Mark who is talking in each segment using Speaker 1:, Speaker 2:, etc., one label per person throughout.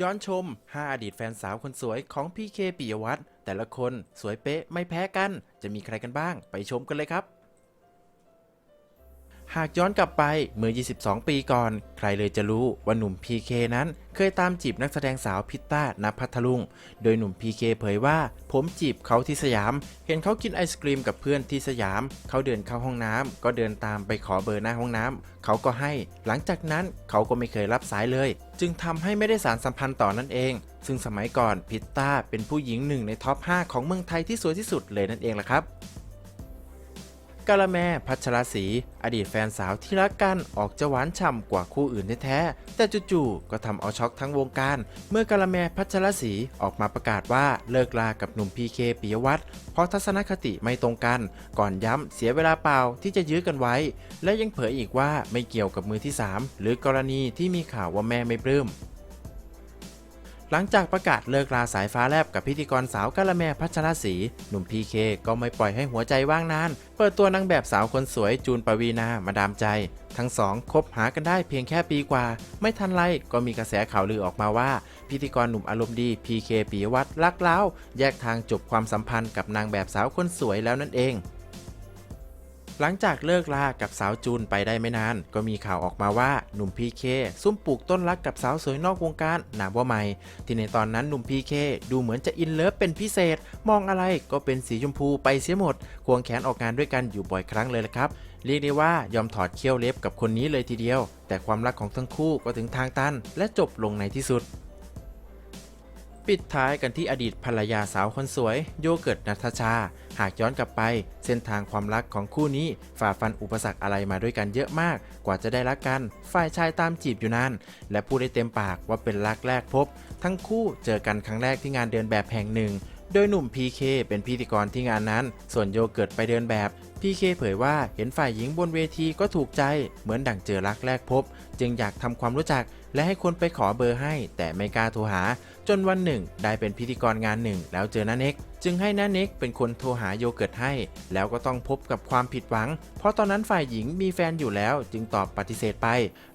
Speaker 1: ย้อนชม 5 อดีตแฟนสาวคนสวยของพี่เคปิยวัฒน์แต่ละคนสวยเป๊ะไม่แพ้กัน จะมีใครกันบ้าง ไปชมกันเลยครับ หากย้อนกลับไปเมื่อ 22 ปีก่อน ใครเลยจะรู้ว่าหนุ่ม PK นั้นเคยตามจีบนักแสดงสาวพิตต้าณพัทลุง โดยหนุ่ม PK เผยว่า ผมจีบเขาที่สยาม เห็นเขากินไอศกรีมกับเพื่อนที่สยาม เขาเดินเข้าห้องน้ำก็เดินตามไปขอเบอร์หน้าห้องน้ำเขาก็ให้ หลังจากนั้นเขาก็ไม่เคยรับสายเลย จึงทำให้ไม่ได้สารสัมพันธ์ต่อนนั่นเอง ซึ่งสมัยก่อนพิตต้าเป็นผู้หญิงหนึ่งในท็อป 5 ของเมืองไทยที่สวยที่สุดเลยนั่นเองล่ะครับ กาละแมพัชรศรีอดีตแฟนสาวที่รักกันออกจะหวานฉ่ำกว่าคู่อื่นแท้ๆแต่จู่ๆก็ทำเอาช็อกทั้งวงการ เมื่อกาละแมพัชรศรีออกมาประกาศว่าเลิกลากับหนุ่มพีเคปิยวัฒน์เพราะทัศนคติไม่ตรงกัน ก่อนย้ำเสียเวลาเปล่าที่จะยื้อกันไว้ และยังเผยอีกว่าไม่เกี่ยวกับมือที่ 3 หรือกรณีที่มีข่าวว่าแม่ไม่ปลื้ม หลังจากประกาศเลิกลาสายฟ้าแลบกับพิธีกรสาวกะละแมพัชรศรีหนุ่มพีเคก็ไม่ปล่อยให้หัวใจว่างนาน เปิดตัวนางแบบสาวคนสวยจูนปวีนามาดามใจ ทั้งสองคบหากันได้เพียงแค่ปีกว่า ไม่ทันไรก็มีกระแสข่าวลือออกมาว่า พิธีกรหนุ่มอารมณ์ดีพีเคปียวัฒน์รักเล้าแยกทางจบความสัมพันธ์กับนางแบบสาวคนสวยแล้วนั่นเอง หลังจากเลิกลากับสาวจูนไปได้ไม่นาน ก็มีข่าวออกมาว่าหนุ่มพีเคซุ่มปลูกต้นรักกับสาวสวยนอกวงการนามว่าใหม่ที่ในตอนนั้นหนุ่มพีเคดูเหมือนจะอินเลิฟเป็นพิเศษ มองอะไรก็เป็นสีชมพูไปเสียหมด ควงแขนออกงานด้วยกันอยู่บ่อยครั้งเลยละครับเรียกได้ว่ายอมถอดเขี้ยวเล็บกับคนนี้เลยทีเดียว แต่ความรักของทั้งคู่ก็ถึงทางตันและจบลงในที่สุด ปิดท้ายกันที่อดีตภรรยาสาวคนสวย โยเกิร์ตนัทชา หากย้อนกลับไป เส้นทางความรักของคู่นี้ฝ่าฟันอุปสรรคอะไรมาด้วยกันเยอะมาก กว่าจะได้รักกัน ฝ่ายชายตามจีบอยู่นานและพูดได้เต็มปากว่าเป็นรักแรกพบ ทั้งคู่เจอกันครั้งแรกที่งานเดินแบบแห่งหนึ่ง โดยหนุ่ม PK เป็นพิธีกรที่งานนั้น ส่วนโยเกิร์ตไปเดินแบบ PK เผยว่าเห็นฝ่ายหญิงบนเวทีก็ถูกใจ เหมือนดั่งเจอรักแรกพบ จึงอยากทำความรู้จัก และให้คนไปขอเบอร์ให้ แต่ไม่กล้าโทรหา จนวันหนึ่ง ได้เป็นพิธีกรงานหนึ่ง แล้วเจอนันเน็ก จึงให้น้าเน็กเป็นคนโทรหาโยเกิร์ตให้ แล้วก็ต้องพบกับความผิดหวัง เพราะตอนนั้นฝ่ายหญิงมีแฟนอยู่แล้วจึงตอบปฏิเสธไป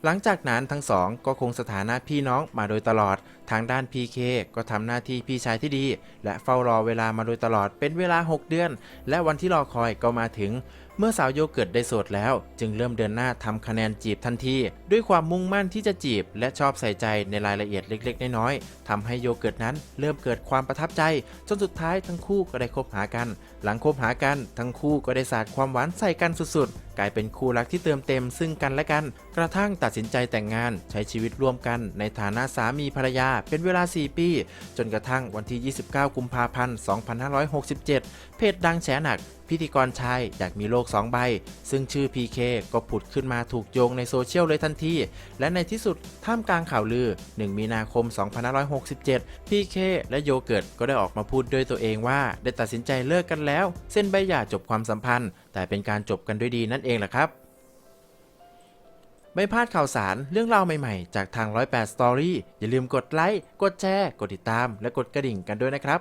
Speaker 1: หลังจากนั้นทั้งสองก็คงสถานะพี่น้องมาโดยตลอด ทางด้าน PK ก็ทำหน้าที่พี่ชายที่ดี และเฝ้ารอเวลามาโดยตลอดเป็นเวลา 6 เดือน และวันที่รอคอยก็มาถึง เมื่อสาวโยเกิร์ตได้โสดแล้ว จึงเริ่มเดินหน้าทำคะแนนจีบทันที ด้วยความมุ่งมั่นที่จะจีบ และชอบใส่ใจในรายละเอียดเล็ก ๆ น้อยๆทำให้โยเกิร์ตนั้นเริ่มเกิดความประทับใจ จนสุดท้ายทั้งคู่ก็ได้คบหากัน หลังคบหากันทั้งคู่ก็ได้สาดความหวานใส่กันสุดๆ กลายเป็นคู่รักที่เติมเต็มซึ่งกันและกัน กระทั่งตัดสินใจแต่งงานใช้ชีวิตร่วมกันในฐานะสามีภรรยาเป็นเวลา 4 ปี จนกระทั่งวันที่ 29 กุมภาพันธ์ 2567 เพจดังแฉหนัก พิธีกรชายอยากมีโลก 2 ใบ ซึ่งชื่อ PK ก็ผุดขึ้นมาถูกโยงในโซเชียลเลยทันที และในที่สุดท่ามกลางข่าวลือ 1 มีนาคม 2567 PK และโยเกิร์ตก็ได้ออกมาพูดด้วยตัวเองว่า ได้ตัดสินใจเลิกกันแล้ว เส้นใบหย่าจบความสัมพันธ์ แต่เป็นการจบกันด้วยดีนั่นเองแหละครับ ไม่พลาดข่าวสารเรื่องราวใหม่ๆ จากทาง 108 Story อย่าลืมกดไลค์ กดแชร์ กดติดตาม และกดกระดิ่งกันด้วยนะครับ